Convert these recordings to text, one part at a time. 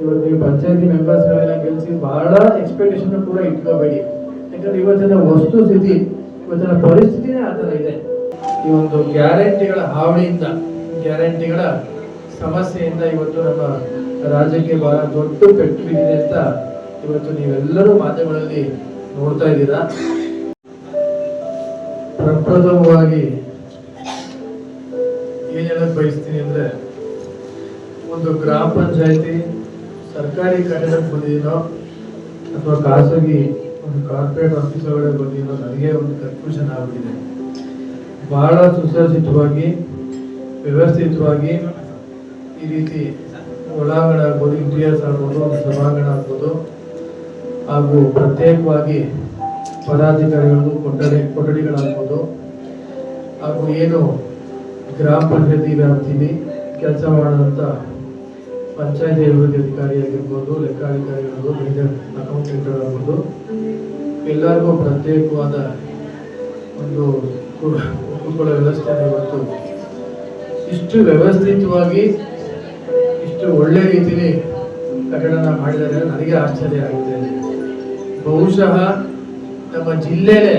ಇವತ್ತು ನೀವು ಪಂಚಾಯತಿ ಮೆಂಬರ್ಸ್ಗಳೆಲ್ಲ ಗೆಲ್ಲಿಸಿ ಬಹಳ ಎಕ್ಸ್ಪೆಕ್ಟೇಷನ್ ಕೂಡ ಇಟ್ಕೋಬೇಡಿ. ಯಾಕಂದ್ರೆ ಇವತ್ತಿನ ವಸ್ತು ಸ್ಥಿತಿ, ಇವತ್ತಿನ ಪರಿಸ್ಥಿತಿನೇ ಆ ಥರ ಇದೆ. ಈ ಒಂದು ಗ್ಯಾರಂಟಿಗಳ ಹಾವಳಿಯಿಂದ, ಗ್ಯಾರಂಟಿಗಳ ಸಮಸ್ಯೆಯಿಂದ ಇವತ್ತು ನಮ್ಮ ರಾಜ್ಯಕ್ಕೆ ಬಹಳ ದೊಡ್ಡ ಪೆಟ್ಟು ಬಿದ್ದಿದೆ ಅಂತ ಇವತ್ತು ನೀವೆಲ್ಲರೂ ಮಾಧ್ಯಮಗಳಲ್ಲಿ ನೋಡ್ತಾ ಇದ್ದೀರಾ. ಪ್ರಪ್ರಥಮವಾಗಿ ಏನ್ ಬಯಸ್ತೀನಿ ಅಂದ್ರೆ, ಒಂದು ಗ್ರಾಮ ಪಂಚಾಯತಿ ಸರ್ಕಾರಿ ಕಟ್ಟಡಕ್ಕೆ ಬಂದಿದ್ದೀನೋ ಅಥವಾ ಖಾಸಗಿ ಒಂದು ಕಾರ್ಪೊರೇಟ್ ಆಫೀಸ್ ಬಂದಿದ್ದೀನೋ ನನಗೆ ಒಂದು ಕನ್ಫ್ಯೂಷನ್ ಆಗ್ಬಿಟ್ಟಿದೆ. ಬಹಳ ಸುಸಜ್ಜಿತವಾಗಿ, ವ್ಯವಸ್ಥಿತವಾಗಿ ಈ ರೀತಿ ಒಳಾಂಗಣ ಆಗ್ಬೋದು ಇಂಟೀರಿಯರ್ಸ್ ಆಗ್ಬೋದು ಸಭಾಂಗಣ ಆಗ್ಬೋದು, ಹಾಗೂ ಪ್ರತ್ಯೇಕವಾಗಿ ಪದಾಧಿಕಾರಿಗಳು ಕೊಠಡಿ, ಕೊಠಡಿಗಳಾಗ್ಬೋದು, ಹಾಗೂ ಏನು ಗ್ರಾಮ ಪಂಚಾಯತಿ ವ್ಯಾಪ್ತಿಲಿ ಕೆಲಸ ಮಾಡುವಂಥ ಪಂಚಾಯತಿ ಅಭಿವೃದ್ಧಿ ಅಧಿಕಾರಿ ಆಗಿರ್ಬೋದು ಲೆಕ್ಕಾಧಿಕಾರಿಗಳು ಆಗಿರ್ಬೋದು ಎಲ್ಲರಿಗೂ ಪ್ರತ್ಯೇಕವಾದ ಒಂದು ಕೂತ್ಕೊಳ್ಳೋ ವ್ಯವಸ್ಥೆ ಇವತ್ತು ಇಷ್ಟು ವ್ಯವಸ್ಥಿತವಾಗಿ, ಇಷ್ಟು ಒಳ್ಳೆ ರೀತಿಯಲ್ಲಿ ಕಟ್ಟಡನ ಮಾಡಿದ್ದಾರೆ. ನನಗೆ ಆಶ್ಚರ್ಯ ಆಗಿದೆ. ಬಹುಶಃ ನಮ್ಮ ಜಿಲ್ಲೆಯೇ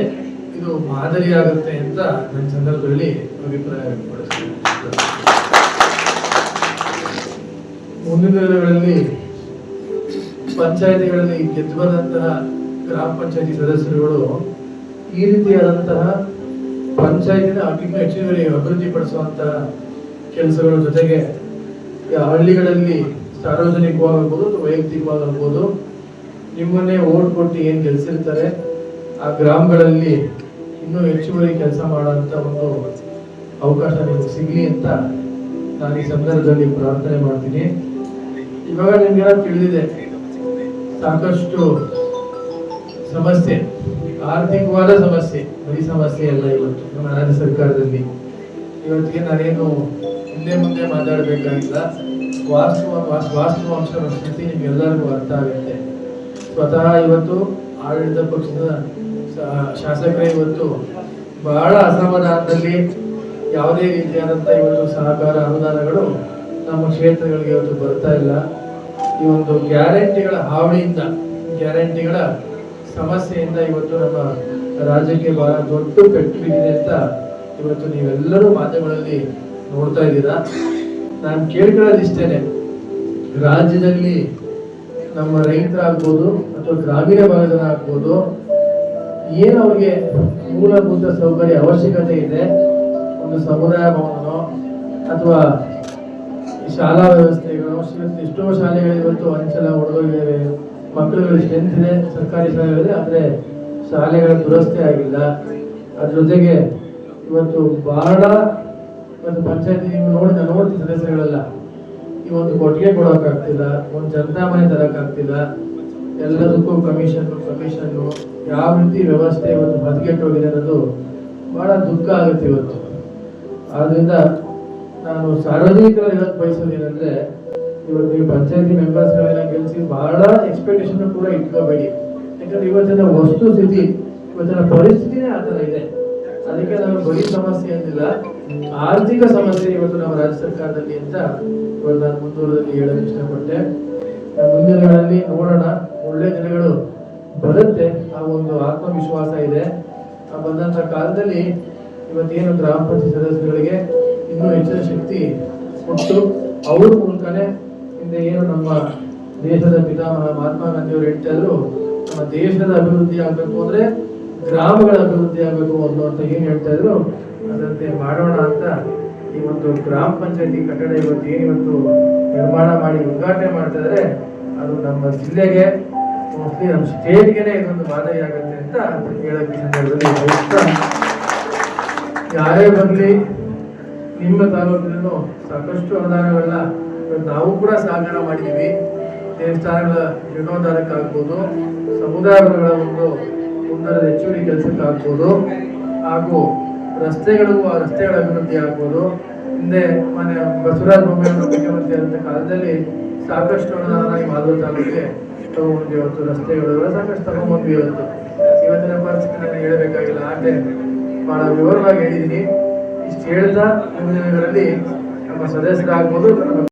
ಇದು ಮಾದರಿಯಾಗುತ್ತೆ ಅಂತ ನನ್ನ ಸಂದರ್ಭದಲ್ಲಿ ಅಭಿಪ್ರಾಯ ವ್ಯಕ್ತಪಡಿಸ್ತೀನಿ ಮುಂದಿನ ದಿನಗಳಲ್ಲಿ ಪಂಚಾಯತಿಗಳಲ್ಲಿ ಗೆದ್ದು ಗ್ರಾಮ ಪಂಚಾಯತಿ ಸದಸ್ಯರುಗಳು ಈ ರೀತಿಯಾದಂತಹ ಪಂಚಾಯತಿನ ಇನ್ನೂ ಹೆಚ್ಚುವರಿ ಅಭಿವೃದ್ಧಿ ಪಡಿಸುವಂತಹ ಕೆಲಸಗಳ ಜೊತೆಗೆ ಹಳ್ಳಿಗಳಲ್ಲಿ ಸಾರ್ವಜನಿಕವಾಗಬಹುದು ವೈಯಕ್ತಿಕವಾಗಬಹುದು. ನಿಮ್ಮನ್ನೇ ಓಟ್ ಕೊಟ್ಟು ಏನ್ ಗೆಲ್ಸಿರ್ತಾರೆ, ಆ ಗ್ರಾಮಗಳಲ್ಲಿ ಇನ್ನೂ ಹೆಚ್ಚುವರಿ ಕೆಲಸ ಮಾಡುವಂತ ಒಂದು ಅವಕಾಶ ನಿಮಗೆ ಸಿಗ್ಲಿ ಅಂತ ನಾನು ಈ ಸಂದರ್ಭದಲ್ಲಿ ಪ್ರಾರ್ಥನೆ ಮಾಡ್ತೀನಿ. ಇವಾಗ ನಿಮ್ಗೆಲ್ಲ ತಿಳಿದಿದೆ. ಸಾಕಷ್ಟು ಸಮಸ್ಯೆ. ಆರ್ಥಿಕವಾದ ಸಮಸ್ಯೆ. ಬರೀ ಸಮಸ್ಯೆ ಅಲ್ಲ ಇವತ್ತು. ನಮ್ಮ ರಾಜ್ಯ ಸರ್ಕಾರದಲ್ಲಿ. ಇವತ್ತಿಗೆ ನಾನೇನು ಹಿಂದೆ ಮುಂದೆ ಮಾತಾಡಬೇಕಾಗಿಲ್ಲ. ವಾಸ್ತವ ವಾಸ್- ವಂಶದ ಸ್ಥಿತಿ ನಿಮ್ಗೆಲ್ಲರಿಗೂ ಅರ್ಥ ಆಗುತ್ತೆ. ಸ್ವತಃ ಇವತ್ತು ಆಡಳಿತ ಪಕ್ಷದ ಶಾಸಕರೇ ಇವತ್ತು ಬಹಳ ಅಸಮಾಧಾನದಲ್ಲಿ ಯಾವುದೇ ರೀತಿಯಾದಂಥ ಇವತ್ತು ಸಹಕಾರ ಅನುದಾನಗಳು ನಮ್ಮ ಕ್ಷೇತ್ರಗಳಿಗೆ ಇವತ್ತು ಬರ್ತಾ ಇಲ್ಲ. ಈ ಒಂದು ಗ್ಯಾರಂಟಿಗಳ ಹಾವಳಿಯಿಂದ, ಗ್ಯಾರಂಟಿಗಳ ಸಮಸ್ಯೆಯಿಂದ ಇವತ್ತು ನಮ್ಮ ರಾಜ್ಯಕ್ಕೆ ಬಹಳ ದೊಡ್ಡ ಪೆಟ್ಟು ಬಿದ್ದಿದೆ ಅಂತ ಇವತ್ತು ನೀವೆಲ್ಲರೂ ಮಾಧ್ಯಮಗಳಲ್ಲಿ ನೋಡ್ತಾ ಇದ್ದೀರಾ. ನಾನು ಕೇಳ್ಕೊಳ್ಳೋದು ಇಷ್ಟೇನೆ ರಾಜ್ಯದಲ್ಲಿ ನಮ್ಮ ರೈತರಾಗ್ಬೋದು ಅಥವಾ ಗ್ರಾಮೀಣ ಭಾಗದ ಆಗ್ಬೋದು, ಏನು ಅವ್ರಿಗೆ ಮೂಲಭೂತ ಸೌಕರ್ಯ ಅವಶ್ಯಕತೆ ಇದೆ, ಒಂದು ಸಮುದಾಯ ಭವನನೋ ಅಥವಾ ಶಾಲಾ ವ್ಯವಸ್ಥೆಗಳು ಎಷ್ಟೋ ಶಾಲೆಗಳು ಇವತ್ತು ಅಂಚಲ ಹೊಡೆದೋಗಿದ್ದಾವೆ ಮಕ್ಕಳುಗಳು ಸ್ಟ್ರೆಂತ್ ಇದೆ, ಸರ್ಕಾರಿ ಶಾಲೆಗಳಿದೆ, ಆದರೆ ಶಾಲೆಗಳ ದುರಸ್ತಿ ಆಗಿಲ್ಲ. ಅದ್ರ ಜೊತೆಗೆ ಇವತ್ತು ಬಹಳ ಇವತ್ತು ಪಂಚಾಯತಿ ನೀವು ನೋಡಿದ ಸದಸ್ಯಗಳೆಲ್ಲ ಈ ಒಂದು ಕೊಟ್ಟಿಗೆ ಕೊಡೋಕ್ಕಾಗ್ತಿಲ್ಲ, ಒಂದು ಜನತಾ ಮನೆ ತರೋಕ್ಕಾಗ್ತಿಲ್ಲ. ಎಲ್ಲದಕ್ಕೂ ಕಮಿಷನ್ನು ಕಮಿಷನ್ನು ಯಾವ ರೀತಿ ವ್ಯವಸ್ಥೆ ಇವತ್ತು ಹೋಗಿದೆ ಅನ್ನೋದು ಬಹಳ ದುಃಖ ಆಗುತ್ತೆ ಇವತ್ತು. ಆದ್ರಿಂದ ನಾನು ಸಾರ್ವಜನಿಕರ ಹೇಳಕ್ ಬಯಸೋದು ಏನಂದ್ರೆ ಇವತ್ತು ನೀವು ಪಂಚಾಯತಿ ಮೆಂಬರ್ಸ್ಗಳೆಲ್ಲ ಗೆಲ್ಸಿ ಬಹಳ ಎಕ್ಸ್ಪೆಕ್ಟೇಷನ್ ಕೂಡ ಇಟ್ಕೋಬೇಡಿ. ಯಾಕಂದ್ರೆ ಇವತ್ತಿನ ವಸ್ತು ಸ್ಥಿತಿ, ಇವತ್ತಿನ ಪರಿಸ್ಥಿತಿನೇ ಆ ಥರ ಇದೆ. ಅದಕ್ಕೆ ನಾವು ಬರೀ ಸಮಸ್ಯೆ ಅಂದಿಲ್ಲ ಆರ್ಥಿಕ ಸಮಸ್ಯೆ ಇವತ್ತು ನಮ್ಮ ರಾಜ್ಯ ಸರ್ಕಾರದಲ್ಲಿ ಅಂತ ಇವತ್ತು ನಾನು ಮುಂದುವರೆದಲ್ಲಿ ಹೇಳಲು ಇಷ್ಟಪಟ್ಟೆ. ಮುಂದಿನಗಳಲ್ಲಿ ಮುಂದಿನ ದಿನಗಳಲ್ಲಿ ನೋಡೋಣ, ಒಳ್ಳೆ ದಿನಗಳು ಬರುತ್ತೆ, ಆ ಒಂದು ಆತ್ಮವಿಶ್ವಾಸ ಇದೆ. ಆ ಬಂದಂತ ಕಾಲದಲ್ಲಿ ಇವತ್ತೇನು ಗ್ರಾಮ ಪಂಚಾಯತ್ ಸದಸ್ಯರುಗಳಿಗೆ ಇನ್ನೂ ಹೆಚ್ಚಿನ ಶಕ್ತಿ ಕೊಟ್ಟು ಅವ್ರ ಮೂಲಕನೇ ಹಿಂದೆ ಏನು ನಮ್ಮ ದೇಶದ ಪಿತಾಮಹ ಮಹಾತ್ಮ ಗಾಂಧಿಯವರು ಹೇಳ್ತಾರು ನಮ್ಮ ದೇಶದ ಅಭಿವೃದ್ಧಿ ಆಗಬೇಕು ಅಂದ್ರೆ ಗ್ರಾಮಗಳ ಅಭಿವೃದ್ಧಿ ಆಗಬೇಕು ಅನ್ನುವಂತ ಏನ್ ಹೇಳ್ತಾ ಇದ್ರು ಅದಂತೆ ಮಾಡೋಣ ಅಂತ ಈ ಒಂದು ಗ್ರಾಮ ಪಂಚಾಯತಿ ಕಟ್ಟಡ ಇವತ್ತು ಏನ್ ಇವತ್ತು ನಿರ್ಮಾಣ ಮಾಡಿ ಉದ್ಘಾಟನೆ ಮಾಡ್ತಾ ಇದಾರೆ, ಅದು ನಮ್ಮ ಜಿಲ್ಲೆಗೆ ಮೋಸ್ಟ್ಲಿ ನಮ್ಮ ಸ್ಟೇಟ್ಗೆನೆ ಇದೊಂದು ಮಾದರಿ ಆಗುತ್ತೆ ಅಂತ ಹೇಳಕ್ಕೆ ಸಂದರ್ಭದಲ್ಲಿ ಯಾರೇ ಬರಲಿ ನಿಮ್ಮ ತಾಲೂಕಿನಲ್ಲೂ ಸಾಕಷ್ಟು ಅನುದಾನಗಳನ್ನ ನಾವು ಕೂಡ ಸಹಕಾರ ಮಾಡಿದ್ದೀವಿ ದೇವಸ್ಥಾನಗಳ ಜೀರ್ಣೋದ್ಧಾರಕ್ಕಾಗ್ಬೋದು ಸಮುದಾಯ ಭವನಗಳ ಒಂದು ಉನ್ನತ ಹೆಚ್ಚುವರಿ ಕೆಲಸಕ್ಕಾಗ್ಬೋದು, ಹಾಗೂ ರಸ್ತೆಗಳಿಗೂ ಆ ರಸ್ತೆಗಳ ಅಭಿವೃದ್ಧಿ ಆಗ್ಬೋದು. ಹಿಂದೆ ಮನೆ ಬಸವರಾಜ ಬೊಮ್ಮಾಯಿ ಅವರು ಮುಖ್ಯಮಂತ್ರಿ ಆದಂಥ ಕಾಲದಲ್ಲಿ ಸಾಕಷ್ಟು ಅನುದಾನ ಈ ಮಾಧವ ತಾಲೂಕಿಗೆ ತಗೊಂಡ್ವಿ ಇವತ್ತು. ರಸ್ತೆಗಳು ಸಾಕಷ್ಟು ತಗೊಂಡ್ಬಂದ್ವಿ ಇವತ್ತು. ಇವತ್ತಿನ ಪರಿಸ್ಥಿತಿ ನನಗೆ ಹೇಳಬೇಕಾಗಿಲ್ಲ. ಆದರೆ ಭಾಳ ವಿವರವಾಗಿ ಹೇಳಿದ್ದೀನಿ ಇಷ್ಟು ಹೇಳ್ತಾ ಮುಂದಿನ ನಮ್ಮ ಸದಸ್ಯರಾಗ್ಬೋದು